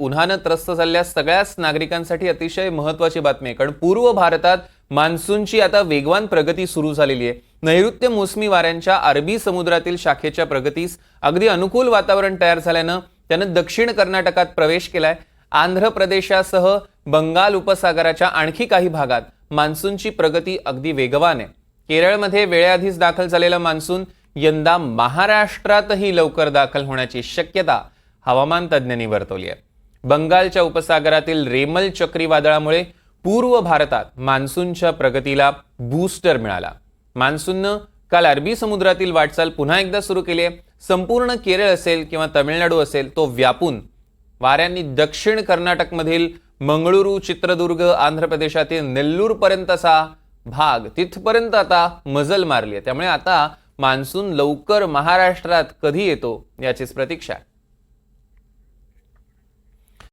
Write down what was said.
उन्हानं त्रस्त झालेल्या सगळ्याच नागरिकांसाठी अतिशय महत्वाची बातमी आहे. कारण पूर्व भारतात मान्सूनची आता वेगवान प्रगती सुरू झालेली आहे. नैऋत्य मोसमी वाऱ्यांच्या अरबी समुद्रातील शाखेच्या प्रगतीस अगदी अनुकूल वातावरण तयार झाल्यानं त्यानं दक्षिण कर्नाटकात प्रवेश केलाय. आंध्र प्रदेशासह बंगाल उपसागराच्या आणखी काही भागात मान्सूनची प्रगती अगदी वेगवान आहे. केरळमध्ये वेळेआधीच दाखल झालेला मान्सून यंदा महाराष्ट्रातही लवकर दाखल होण्याची शक्यता हवामान तज्ज्ञांनी वर्तवली आहे. बंगालच्या उपसागरातील रेमल चक्रीवादळामुळे पूर्व भारतात मान्सूनच्या प्रगतीला बूस्टर मिळाला. मान्सूननं काल अरबी समुद्रातील वाटचाल पुन्हा एकदा सुरू केली आहे. संपूर्ण केरळ असेल किंवा तमिळनाडू असेल तो व्यापून वाऱ्यांनी दक्षिण कर्नाटकमधील मंगळुरू चित्रदुर्ग आंध्र प्रदेशातील नेल्लूरपर्यंतचा भाग तिथपर्यंत आता मजल मारली आहे. त्यामुळे आता मान्सून लवकर महाराष्ट्रात कधी येतो याचीच प्रतीक्षा आहे.